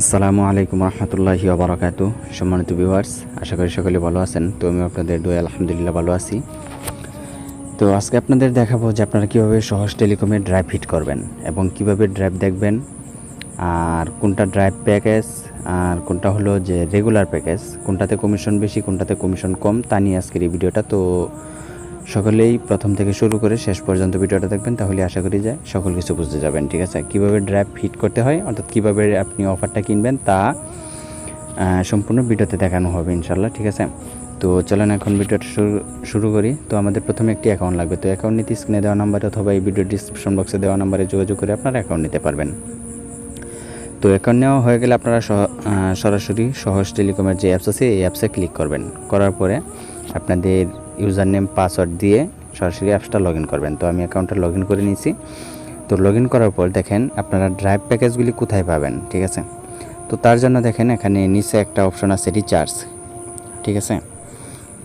আসসালামু আলাইকুম রহমতুল্লাহি আবরাকাতু সম্মানিত ভিউয়ার্স আশা করি সকলে ভালো আছেন। তো আমি আপনাদের দোয়া, আলহামদুলিল্লাহ ভালো আছি। তো আজকে আপনাদের দেখাবো যে আপনারা কীভাবে সহজ টেলিকমে ড্রাইভ হিট করবেন এবং কীভাবে ড্রাইভ দেখবেন, আর কোনটা ড্রাইভ প্যাকেজ, আর কোনটা হলো যে রেগুলার প্যাকেজ, কোনটাতে কমিশন বেশি, কোনটাতে কমিশন কম, তা নিয়ে আজকের এই ভিডিওটা। তো সকলেই প্রথম থেকে শুরু করে শেষ পর্যন্ত ভিডিওটা দেখবেন, তাহলে আশা করি যে সকল কিছু বুঝতে যাবেন, ঠিক আছে? কীভাবে ড্রাইভ হিট করতে হয়, অর্থাৎ কীভাবে আপনি অফারটা কিনবেন, তা সম্পূর্ণ ভিডিওতে দেখানো হবে ইনশাল্লাহ ঠিক আছে? তো চলেন এখন ভিডিওটা শুরু শুরু করি। তো আমাদের প্রথমে একটি অ্যাকাউন্ট লাগবে, তো অ্যাকাউন্ট নিতে স্ক্রিনে দেওয়া নাম্বারে অথবা এই ভিডিও ডিসক্রিপশন বক্সে দেওয়া নাম্বারে যোগাযোগ করে আপনারা অ্যাকাউন্ট নিতে পারবেন। তো অ্যাকাউন্ট নেওয়া হয়ে গেলে আপনারা সরাসরি সহজ টেলিকমের যে অ্যাপস আছে, এই অ্যাপসে ক্লিক করবেন। করার পরে আপনাদের ইউজার নেম পাসওয়ার্ড দিয়ে সরাসরি অ্যাপসটা লগ করবেন। তো আমি অ্যাকাউন্টটা লগ করে নিয়েছি। তো লগ করার পর দেখেন আপনারা ড্রাইভ প্যাকেজগুলি কোথায় পাবেন, ঠিক আছে? তো তার জন্য দেখেন এখানে নিচে একটা অপশন আছে রিচার্জ ঠিক আছে?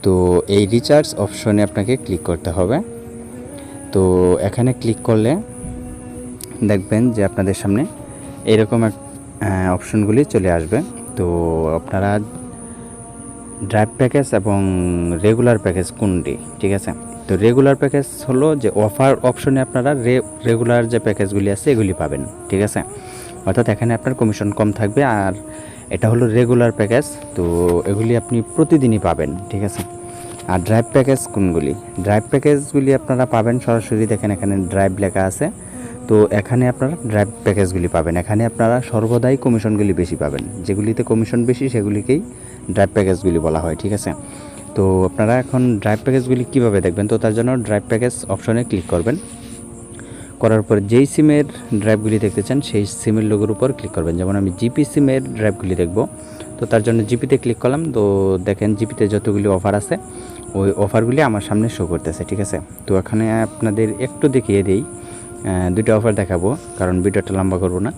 তো এই রিচার্জ অপশনে আপনাকে ক্লিক করতে হবে। তো এখানে ক্লিক করলে দেখবেন যে আপনাদের সামনে এরকম এক অপশনগুলি চলে আসবে। তো আপনারা ড্রাইভ প্যাকেজ এবং রেগুলার প্যাকেজ কোনটি? ঠিক আছে? তো রেগুলার প্যাকেজ হলো যে অফার অপশনে আপনারা রেগুলার যে প্যাকেজগুলি আছে, এগুলি পাবেন। ঠিক আছে? অর্থাৎ এখানে আপনার কমিশন কম থাকবে আর এটা হলো রেগুলার প্যাকেজ তো এগুলি আপনি প্রতিদিনই পাবেন। ঠিক আছে? আর ড্রাইভ প্যাকেজ কোনগুলি? ড্রাইভ প্যাকেজগুলি আপনারা পাবেন সরাসরি দেখেন এখানে ড্রাইভ লেখা আছে। তো এখানে আপনারা ড্রাইভ প্যাকেজগুলি পাবেন। এখানে আপনারা সর্বদাই কমিশনগুলি বেশি পাবেন। যেগুলিতে কমিশন বেশি, সেগুলিকেই ড্রাইভ প্যাকেজগুলি বলা হয়, ঠিক আছে? তো আপনারা এখন ড্রাইভ প্যাকেজগুলি কীভাবে দেখবেন? তো তার জন্য ড্রাইভ প্যাকেজ অপশনে ক্লিক করবেন। করার পর যেই সিমের ড্রাইভগুলি দেখতে চান, সেই সিমের লোগোর উপর ক্লিক করবেন। যেমন আমি জিপি সিমের ড্রাইভগুলি দেখব। তো তার জন্য জিপিতে ক্লিক করলাম। তো দেখেন জিপিতে যতগুলি অফার আছে, ওই অফারগুলি আমার সামনে শো করতেছে, ঠিক আছে? তো এখানে আপনাদের একটু দেখিয়ে দিই। দুটো অফার দেখাবো, কারণ ভিডিওটা লম্বা করব না।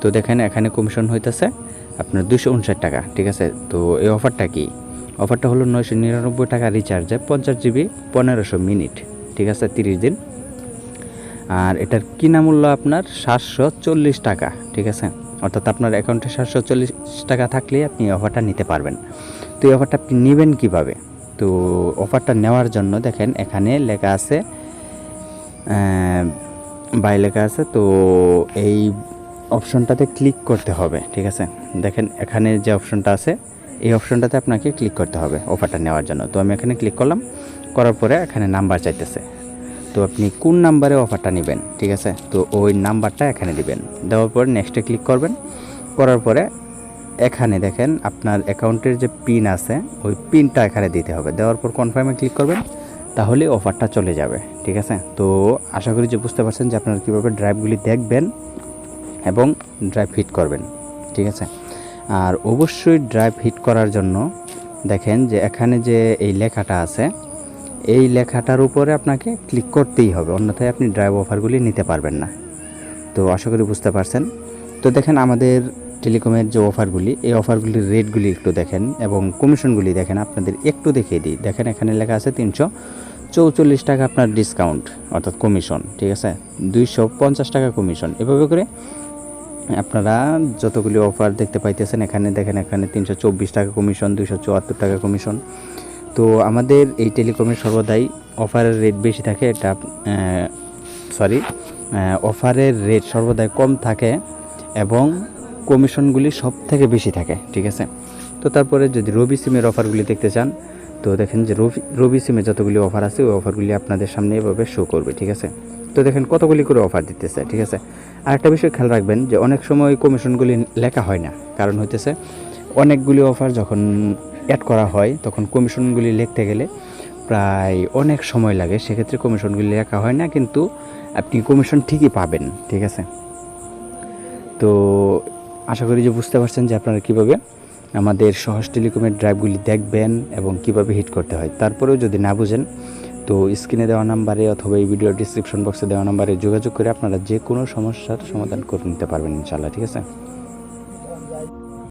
তো দেখেন, এখানে কমিশন হইতেছে আপনার দুশো উনষাট টাকা, ঠিক আছে? তো এই অফারটা কি? অফারটা হলো নয়শো নিরানব্বই টাকা রিচার্জে পঞ্চাশ জিবি পনেরোশো মিনিট ঠিক আছে? তিরিশ দিন। আর এটার কিনা মূল্য আপনার সাতশো চল্লিশ টাকা, ঠিক আছে? অর্থাৎ আপনার অ্যাকাউন্টে সাতশো চল্লিশ টাকা থাকলে আপনি অফারটা নিতে পারবেন। তো এই অফারটা আপনি নেবেন কীভাবে? তো অফারটা নেওয়ার জন্য দেখেন, এখানে লেখা আছে বাই লেখা আছে, তো এই অপশনটাতে ক্লিক করতে হবে, ঠিক আছে? দেখেন, এখানে যে অপশনটা আছে, এই অপশনটাতে আপনাকে ক্লিক করতে হবে অফারটা নেওয়ার জন্য। তো আমি এখানে ক্লিক করলাম, করার পরে এখানে নাম্বার চাইতেছে। তো আপনি কোন নাম্বারে অফারটা নেবেন, ঠিক আছে? তো ওই নাম্বারটা এখানে দিবেন। দেওয়ার পর নেক্সটে ক্লিক করবেন। করার পরে এখানে দেখেন, আপনার অ্যাকাউন্টের যে পিন আছে, ওই পিনটা এখানে দিতে হবে। দেওয়ার পর কনফার্মে ক্লিক করবেন। তাহলে অফারটা চলে যাবে, ঠিক আছে? তো আশা করি যে বুঝতে পারছেন যে আপনারা কীভাবে ড্রাইভগুলি দেখবেন এবং ড্রাইভ হিট করবেন, ঠিক আছে? আর অবশ্যই ড্রাইভ হিট করার জন্য দেখেন যে এখানে যে এই লেখাটা আছে, এই লেখাটার উপরে আপনাকে ক্লিক করতেই হবে, অন্যথায় আপনি ড্রাইভ অফারগুলি নিতে পারবেন না। তো আশা করি বুঝতে পারছেন। তো দেখেন আমাদের টেলিকমের যে অফারগুলি, এই অফারগুলির রেটগুলি একটু দেখেন এবং কমিশনগুলি দেখেন, আপনাদের একটু দেখিয়ে দিই। দেখেন, এখানে লেখা আছে তিনশো চৌচল্লিশ টাকা আপনার ডিসকাউন্ট অর্থাৎ কমিশন ঠিক আছে? দুইশো পঞ্চাশ টাকা কমিশন এভাবে করে আপনারা যতগুলি অফার দেখতে পাইতেছেন, এখানে দেখেন, এখানে তিনশো চব্বিশ টাকা কমিশন দুইশো চুয়াত্তর টাকা কমিশন তো আমাদের এই টেলিকমের সর্বদাই অফারের রেট বেশি থাকে, এটা সরি অফারের রেট সর্বদাই কম থাকে এবং কমিশনগুলি সব থেকে বেশি থাকে, ঠিক আছে? তো তারপরে যদি রবি সিমের অফারগুলি দেখতে চান, তো দেখেন যে রবি রবি সিমে যতগুলি অফার আছে, ওই অফারগুলি আপনাদের সামনে এভাবে শো করবে, ঠিক আছে? তো দেখেন কতগুলি করে অফার দিতেছে, ঠিক আছে? আর একটা বিষয় খেয়াল রাখবেন যে অনেক সময় কমিশনগুলি লেখা হয় না। কারণ হইতেছে, অনেকগুলি অফার যখন অ্যাড করা হয়, তখন কমিশনগুলি লিখতে গেলে প্রায় অনেক সময় লাগে। সেক্ষেত্রে কমিশনগুলি লেখা হয় না, কিন্তু আপনি কমিশন ঠিকই পাবেন, ঠিক আছে? তো আশা করি যে বুঝতে পারছেন যে আপনারা কীভাবে আমাদের সহজ টেলিকমের ড্রাইভগুলি দেখবেন এবং কীভাবে হিট করতে হয়। তারপরেও যদি না বুঝেন, তো স্ক্রিনে দেওয়া নাম্বারে অথবা এই ভিডিও ডিসক্রিপশন বক্সে দেওয়া নাম্বারে যোগাযোগ করে আপনারা যে কোনো সমস্যার সমাধান করে নিতে পারবেন ইনশাল্লাহ ঠিক আছে?